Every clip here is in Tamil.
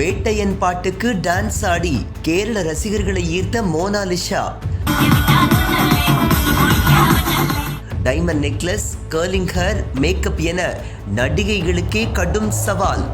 வேட்டையன் பாட்டுக்கு டான்ஸ் ஆடி கேரள ரசிகர்களை ஈர்த்த Monalisa diamond necklace curling hair makeup என நடிகைகளுக்கே கடும் சவால்.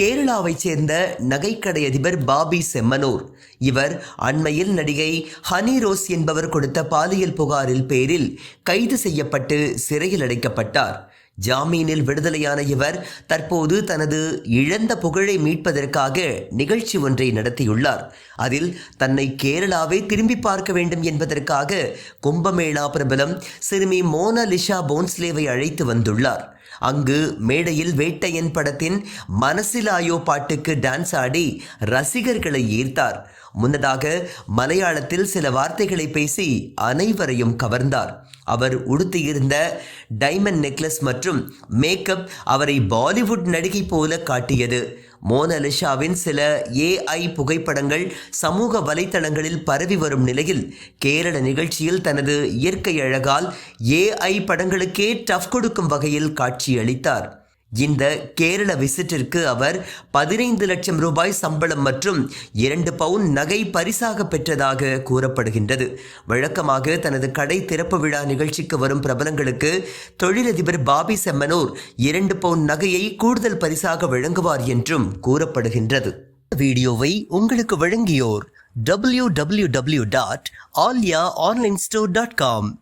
கேரளாவைச் சேர்ந்த நகைக்கடை அதிபர் பாபி செம்மனூர். இவர் அண்மையில் நடிகை ஹனி ரோஸ் என்பவர் கொடுத்த பாலியல் புகாரில் பேரில் கைது செய்யப்பட்டு சிறையில் அடைக்கப்பட்டார். ஜாமீனில் விடுதலையான இவர் தற்போது தனது இழந்த புகழை மீட்பதற்காக நிகழ்ச்சி ஒன்றை நடத்தியுள்ளார். அதில் தன்னை கேரளாவை திரும்பி பார்க்க வேண்டும் என்பதற்காக கும்பமேளா பிரபலம் சிறுமி மோனலிஷா போன்ஸ்லேவை அழைத்து வந்துள்ளார். அங்கு மேடையில் வேட்டையன் படத்தின் மனசிலாயோ பாட்டுக்கு டான்ஸ் ஆடி ரசிகர்களை ஈர்த்தார். முன்னதாக மலையாளத்தில் சில வார்த்தைகளை பேசி அனைவரையும் கவர்ந்தார். அவர் உடுத்தியிருந்த டைமண்ட் நெக்லஸ் மற்றும் மேக்கப் அவரை பாலிவுட் நடிகை போல காட்டியது. மோனலிஷாவின் சில ஏஐ புகைப்படங்கள் சமூக வலைத்தளங்களில் பரவி வரும் நிலையில் கேரள நிகழ்ச்சியில் தனது இயற்கை அழகால் ஏஐ படங்களுக்கே டஃப் கொடுக்கும் வகையில் காட்சியளித்தார். இந்த கேரள விசிட்டிற்கு அவர் பதினைந்து லட்சம் ரூபாய் சம்பளம் மற்றும் இரண்டு பவுன் நகை பரிசாக பெற்றதாக கூறப்படுகின்றது. வழக்கமாக தனது கடை திறப்பு விழா நிகழ்ச்சிக்கு வரும் பிரபலங்களுக்கு தொழிலதிபர் பாபி செம்மனூர் இரண்டு பவுன் நகையை கூடுதல் பரிசாக வழங்குவார் என்றும் கூறப்படுகின்றது. வீடியோவை உங்களுக்கு வழங்கியோர் W W W dot Aalya online store dot com